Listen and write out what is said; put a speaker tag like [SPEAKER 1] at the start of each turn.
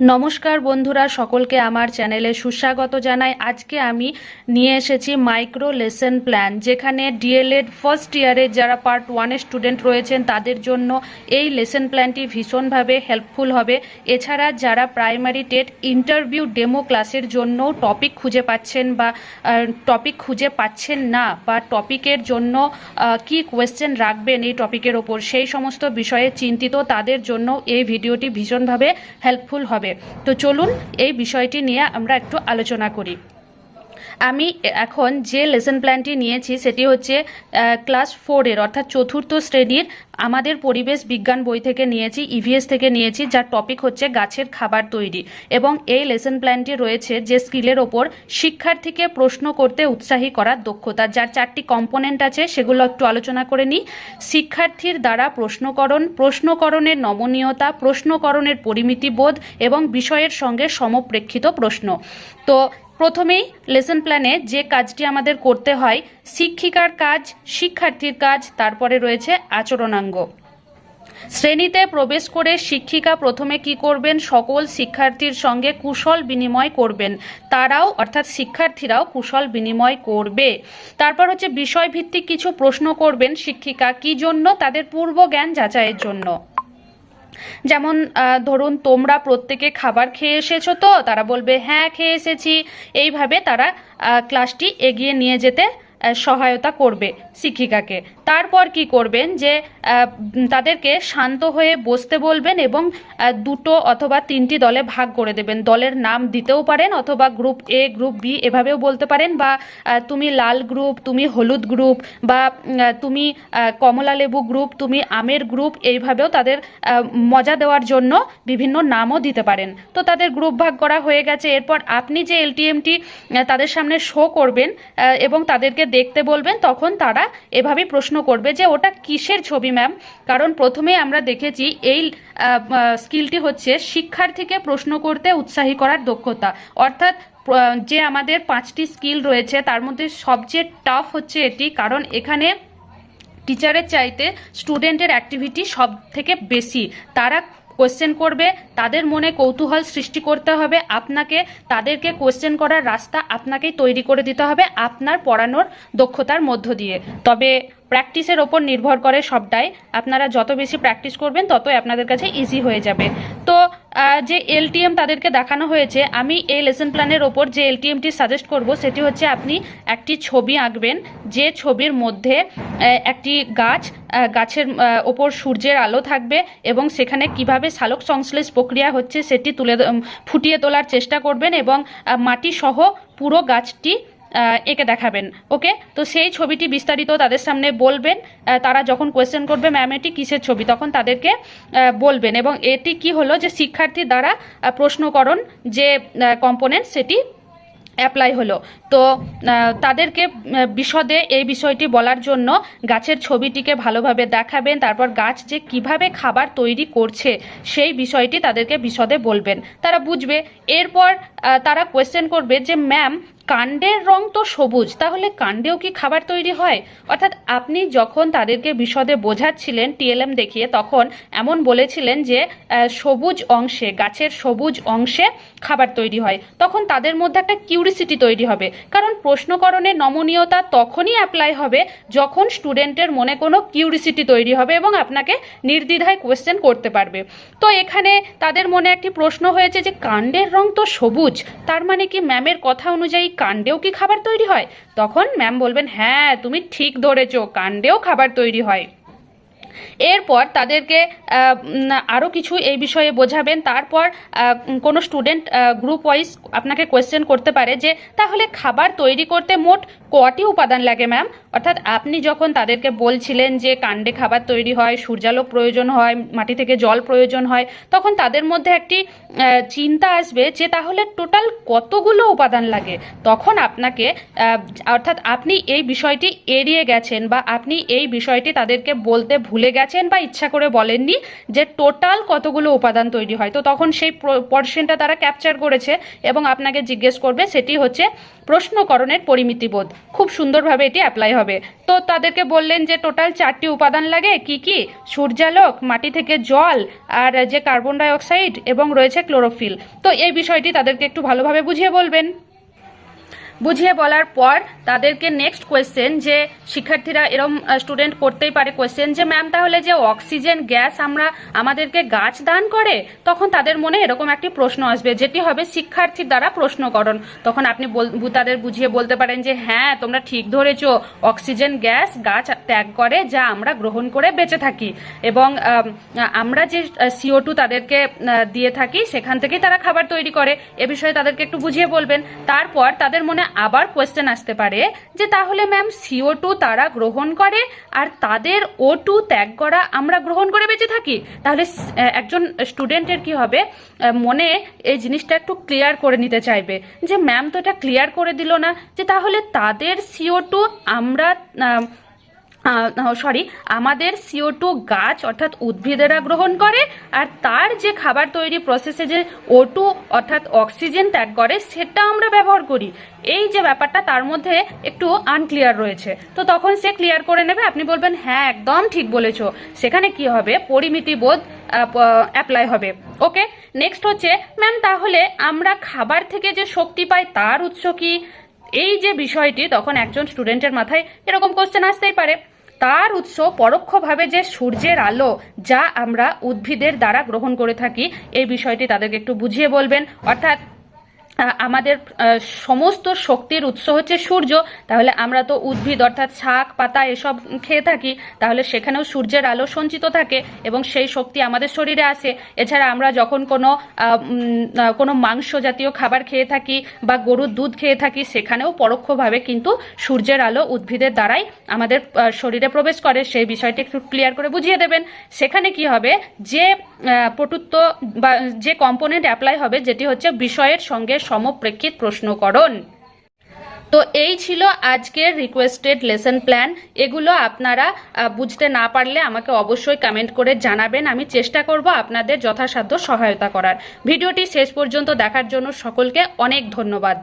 [SPEAKER 1] নমস্কার বন্ধুরা, সকলকে আমার চ্যানেলে সুস্বাগত জানাই। আজকে আমি নিয়ে এসেছি মাইক্রো লেসন প্ল্যান, যেখানে ডিএলএড ফার্স্ট ইয়ারের যারা পার্ট ওয়ানের স্টুডেন্ট রয়েছেন, তাদের জন্য এই লেসন প্ল্যানটি ভীষণভাবে হেল্পফুল হবে। এছাড়া যারা প্রাইমারি টেট ইন্টারভিউ ডেমো ক্লাসের জন্য টপিক খুঁজে পাচ্ছেন বা টপিক খুঁজে পাচ্ছেন না বা টপিকের জন্য কি কোয়েশ্চেন রাখবেন এই টপিকের ওপর, সেই সমস্ত বিষয়ে চিন্তিত তাদের জন্য এই ভিডিওটি ভীষণভাবে হেল্পফুল হবে। তো চলুন এই বিষয়টি নিয়ে আমরা একটু আলোচনা করি। আমি এখন যে লেসন প্ল্যানটি নিয়েছি সেটি হচ্ছে ক্লাস ফোরের অর্থাৎ চতুর্থ শ্রেণির আমাদের পরিবেশ বিজ্ঞান বই থেকে নিয়েছি ইভিএস থেকে নিয়েছি, যার টপিক হচ্ছে গাছের খাবার তৈরি। এবং এই লেসন প্ল্যানটি রয়েছে যে স্কিলের ওপর শিক্ষার্থীকে প্রশ্ন করতে উৎসাহী করার দক্ষতা। যার চারটি কম্পোনেন্ট আছে, সেগুলো একটু আলোচনা করে নিই। শিক্ষার্থীর দ্বারা প্রশ্নকরণ, প্রশ্নকরণের নমনীয়তা, প্রশ্নকরণের পরিমিতি বোধ এবং বিষয়ের সঙ্গে সমপ্রেক্ষিত প্রশ্ন। তো প্রথমেই লেসন প্ল্যানে যে কাজটি আমাদের করতে হয়, শিক্ষিকার কাজ, শিক্ষার্থীর কাজ, তারপরে রয়েছে আচরণাঙ্গ। শ্রেণীতে প্রবেশ করে শিক্ষিকা প্রথমে কি করবেন? সকল শিক্ষার্থীর সঙ্গে কুশল বিনিময় করবেন। তারাও, অর্থাৎ শিক্ষার্থীরাও কুশল বিনিময় করবে। তারপর হচ্ছে বিষয়ভিত্তিক কিছু প্রশ্ন করবেন শিক্ষিকা, কি জন্য? তাদের পূর্ব জ্ঞান যাচাইয়ের জন্য। যেমন ধরুন তোমরা প্রত্যেকে খাবার খেয়ে এসেছ তো, তারা বলবে হ্যাঁ খেয়ে এসেছি। এইভাবে তারা ক্লাসটি এগিয়ে নিয়ে যেতে সহায়তা করবে শিক্ষিকাকে। তারপর কি করবেন যে তাদেরকে শান্ত হয়ে বসতে বলবেন এবং দুটো অথবা তিনটি দলে ভাগ করে দেবেন। দলের নাম দিতেও পারেন অথবা গ্রুপ এ গ্রুপ বি এভাবেও বলতে পারেন বা তুমি লাল গ্রুপ, তুমি হলুদ গ্রুপ বা তুমি কমলা লেবু গ্রুপ, তুমি আমের গ্রুপ এইভাবেও তাদের মজা দেওয়ার জন্য বিভিন্ন নামও দিতে পারেন। তো তাদের গ্রুপ ভাগ করা হয়ে গেছে। এরপর আপনি যে এলটিএমটি তাদের সামনে শো করবেন এবং তাদেরকে দেখতে বলবেন, তখন তারা এভাবেই প্রশ্ন করবে যে ওটা কিসের ছবি, ম্যাম? কারণ প্রথমে আমরা দেখেছি এই স্কিলটি হচ্ছে শিক্ষার্থীকে প্রশ্ন করতে উৎসাহী করার দক্ষতা। অর্থাৎ যে আমাদের পাঁচটি স্কিল রয়েছে, তার মধ্যে সবচেয়ে টাফ হচ্ছে এটি, কারণ এখানে টিচারের চাইতে স্টুডেন্টের অ্যাক্টিভিটি সব থেকে বেশি। তারা কোয়েশ্চেন করবে, তাদের মনে কৌতূহল সৃষ্টি করতে হবে, আপনাকে, তাদেরকে কোশ্চেন করার রাস্তা আপনাকেই তৈরি করে দিতে হবে, আপনার পড়ানোর দক্ষতার মধ্য দিয়ে। তবে প্র্যাকটিসের ওপর নির্ভর করে সবটাই। আপনারা যত বেশি প্র্যাকটিস করবেন, ততই আপনাদের কাছে ইজি হয়ে যাবে। তো যে এলটিএম তাদেরকে দেখানো হয়েছে, আমি এই লেসন প্ল্যানের ওপর যে এলটিএমটি সাজেস্ট করব, সেটি হচ্ছে আপনি একটি ছবি আঁকবেন, যে ছবির মধ্যে একটি গাছ গাছের ওপর সূর্যের আলো থাকবে এবং সেখানে কীভাবে সালোক সংশ্লেষ প্রক্রিয়া হচ্ছে, সেটি তুলে ফুটিয়ে তোলার চেষ্টা করবেন এবং মাটি সহ পুরো গাছটি এঁকে দেখাবেন, ওকে? তো সেই ছবিটি বিস্তারিত তাদের সামনে বলবেন তারা যখন কোয়েশ্চেন করবে ম্যাম এটি কিসের ছবি? তখন তাদেরকে বলবেন এবং এটি কি হলো যে শিক্ষার্থীর দ্বারা প্রশ্নকরণ যে কম্পোনেন্ট সেটি অ্যাপ্লাই হলো। তো তাদেরকে বিশদে এই বিষয়টি বলার জন্য গাছের ছবিটিকে ভালোভাবে দেখাবেন, তারপর গাছ যে কীভাবে খাবার তৈরি করছে, সেই বিষয়টি তাদেরকে বিশদে বলবেন। তারা বুঝবে। এরপর তারা কোয়েশ্চেন করবে যে ম্যাম কাণ্ডের রং তো সবুজ, তাহলে কাণ্ডেও কি খাবার তৈরি হয়? অর্থাৎ আপনি যখন তাদেরকে বিশদে বোঝাচ্ছিলেন, টিএলএম দেখিয়ে তখন এমন বলেছিলেন যে সবুজ অংশে, গাছের সবুজ অংশে খাবার তৈরি হয়, তখন তাদের মধ্যে একটা কিউরিসিটি তৈরি হবে। কারণ প্রশ্নকরণের নমনীয়তা তখনই অ্যাপ্লাই হবে যখন স্টুডেন্টের মনে কোনো কিউরিসিটি তৈরি হবে এবং আপনাকে নির্দ্বিধায় কোয়েশ্চেন করতে পারবে। তো এখানে তাদের মনে একটি প্রশ্ন হয়েছে যে, কাণ্ডের রং তো সবুজ, তার মানে কি ম্যামের কথা অনুযায়ী কাণ্ডেও কি খাবার তৈরি হয়? তখন ম্যাম বলবেন হ্যাঁ তুমি ঠিক ধরেছ, কাণ্ডেও খাবার তৈরি হয়। এরপর তাদেরকে আরও কিছু এই বিষয়ে বোঝাবেন। তারপর কোনো স্টুডেন্ট গ্রুপ ওয়াইজ আপনাকে কোয়েশ্চেন করতে পারে যে, তাহলে খাবার তৈরি করতে মোট কটি উপাদান লাগে ম্যাম অর্থাৎ আপনি যখন তাদেরকে বলছিলেন যে, কাণ্ডে খাবার তৈরি হয়, সূর্যালোক প্রয়োজন হয়, মাটি থেকে জল প্রয়োজন হয়, তখন তাদের মধ্যে একটি চিন্তা আসবে যে, তাহলে টোটাল কতগুলো উপাদান লাগে? তখন আপনাকে অর্থাৎ আপনি এই বিষয়টি এড়িয়ে গেছেন বা আপনি এই বিষয়টি তাদেরকে বলতে ভুলে গেছেন বা ইচ্ছা করে বলেননি যে টোটাল কতগুলো উপাদান তৈরি হয়। তো তখন সেই পর্শনটা তারা ক্যাপচার করেছে এবং আপনাকে জিজ্ঞেস করবে সেটি হচ্ছে প্রশ্নকরণের পরিমিতিবোধ। খুব সুন্দরভাবে এটি অ্যাপ্লাই হবে। তো তাদেরকে বললেন যে টোটাল চারটি উপাদান লাগে, কি কি? সূর্যালোক, মাটি থেকে জল আর যে কার্বন ডাই অক্সাইড এবং রয়েছে ক্লোরোফিল তো এই বিষয়টি তাদেরকে একটু ভালোভাবে বুঝিয়ে বলবেন। বুঝিয়ে বলার পর তাদেরকে নেক্সট কোয়েশ্চেন যে শিক্ষার্থীরা এরম স্টুডেন্ট করতেই পারে কোয়েশ্চেন যে ম্যাম তাহলে যে অক্সিজেন গ্যাস আমরা আমাদেরকে গাছ দান করে? তখন তাদের মনে এরকম একটি প্রশ্ন আসবে, যেটি হবে শিক্ষার্থীর দ্বারা প্রশ্নকরণ। তখন আপনি তাদের বুঝিয়ে বলতে পারেন যে হ্যাঁ তোমরা ঠিক ধরেছ অক্সিজেন গ্যাস গাছ ত্যাগ করে যা আমরা গ্রহণ করে বেঁচে থাকি। এবং আমরা যে সিও টু তাদেরকে দিয়ে থাকি, সেখান থেকেই তারা খাবার তৈরি করে। এ বিষয়ে তাদেরকে একটু বুঝিয়ে বলবেন। তারপর তাদের মনে আবার কোয়েশ্চেন আসতে পারে যে তাহলে ম্যাম সিও টু তারা গ্রহণ করে আর তাদের ও টু ত্যাগ করা আমরা গ্রহণ করে বেঁচে থাকি? তাহলে একজন স্টুডেন্টের কি হবে? মনে এই জিনিসটা একটু ক্লিয়ার করে নিতে চাইবে যে ম্যাম তো এটা ক্লিয়ার করে দিল না যে তাহলে তাদের সিও টু আমরা সরি আমাদের সিও টু গাছ অর্থাৎ উদ্ভিদেরা গ্রহণ করে আর তার যে খাবার তৈরি প্রসেসে যে ও টু অর্থাৎ অক্সিজেন ত্যাগ করে, সেটা আমরা ব্যবহার করি। এই যে ব্যাপারটা, তার মধ্যে একটু আনক্লিয়ার রয়েছে। তো তখন সে ক্লিয়ার করে নেবে, আপনি বলবেন হ্যাঁ একদম ঠিক বলেছ। সেখানে কি হবে? পরিমিতি বোধ অ্যাপ্লাই হবে। ওকে নেক্সট হচ্ছে ম্যাম তাহলে আমরা খাবার থেকে যে শক্তি পাই, তার উৎস কি? এই যে বিষয়টি, তখন একজন স্টুডেন্টের মাথায় এরকম কোশ্চেন আসতেই পারে। তার উৎস পরোক্ষভাবে যে সূর্যের আলো যা আমরা উদ্ভিদের দ্বারা গ্রহণ করে থাকি, এই বিষয়টি তাদেরকে একটু বুঝিয়ে বলবেন। অর্থাৎ আমাদের সমস্ত শক্তির উৎস হচ্ছে সূর্য। তাহলে আমরা তো উদ্ভিদ অর্থাৎ শাক, পাতা এসব খেয়ে থাকি। তাহলে সেখানেও সূর্যের আলো সঞ্চিত থাকে এবং সেই শক্তি আমাদের শরীরে আসে। এছাড়া আমরা যখন কোনো কোনো মাংস জাতীয় খাবার খেয়ে থাকি বা গরুর দুধ খেয়ে থাকি, সেখানেও পরোক্ষভাবে কিন্তু সূর্যের আলো উদ্ভিদের দ্বারাই আমাদের শরীরে প্রবেশ করে। সেই বিষয়টি একটু ক্লিয়ার করে বুঝিয়ে দেবেন। সেখানে কি হবে? যে পটুত্ব বা যে কম্পোনেন্ট অ্যাপ্লাই হবে, যেটি হচ্ছে বিষয়ের সঙ্গে সমপ্রেক্ষিত প্রশ্নকরণ। তো এই ছিল আজকের রিকোয়েস্টেড লেসন প্ল্যান এগুলো আপনারা বুঝতে না পারলে আমাকে অবশ্যই কমেন্ট করে জানাবেন। আমি চেষ্টা করব আপনাদের যথাসাধ্য সহায়তা করার। ভিডিওটি শেষ পর্যন্ত দেখার জন্য সকলকে অনেক ধন্যবাদ।